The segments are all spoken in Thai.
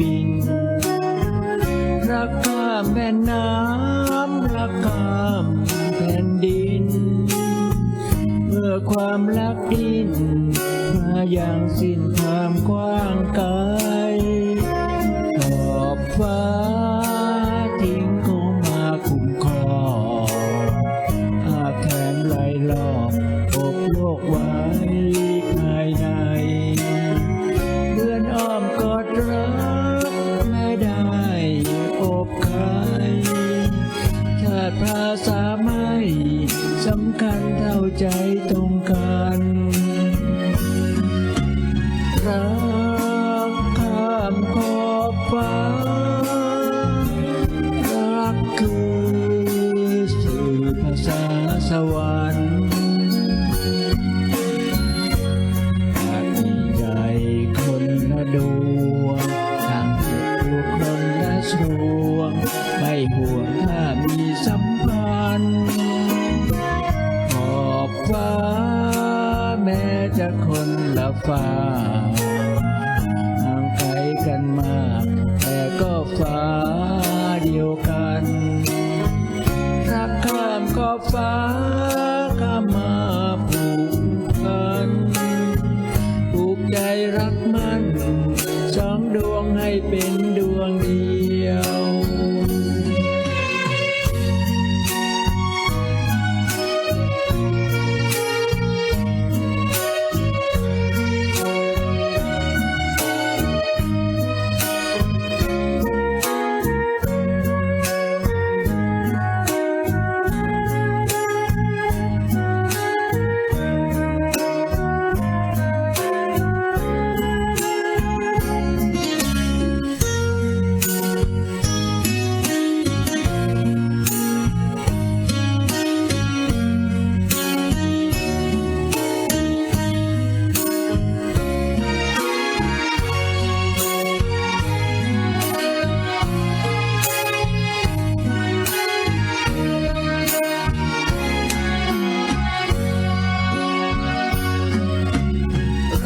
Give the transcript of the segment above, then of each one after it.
บิน รักข้ามแม่น้ำรักข้ามแผ่นดิน เมื่อความรักดิน มาอย่างสิ้นความกว้างไกลขอบฟ้าทิ้งคงมาคุ้มครองอาแถมไหลลอบอบโลกไว้ภายใน คนละสวง ไม่ห่วงถ้ามีสัมพันธ์ขอบฟ้า แม้จะคนละฟ้าห่างไกลกันมาก แต่ก็ฟ้าเดียวกันรักข้ามขอบฟ้าข้ามมาผูกพันผูกใจรักมันสองดวงให้เป็นดวงเดียว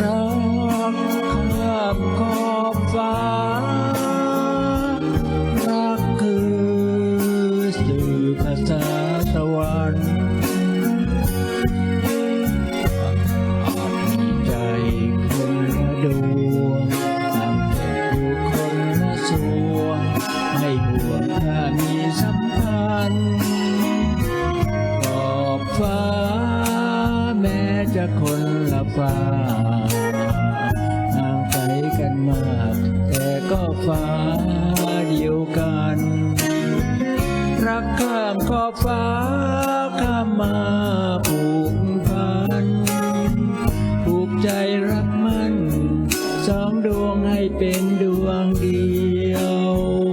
รักข้ามขอบฟ้า รักคือสื่อภาษาสวรรค์อาจมีใจคนละดวงต่างเก็บอยู่คนละสวงไม่ห่วงถ้ามีสัมพันธ์ขอบฟ้าแม้จะคนละฟ้าามขอบฟ้าข้ามมาผูกพันผูกใจรักมัน สองดวงให้เป็นดวงเดียว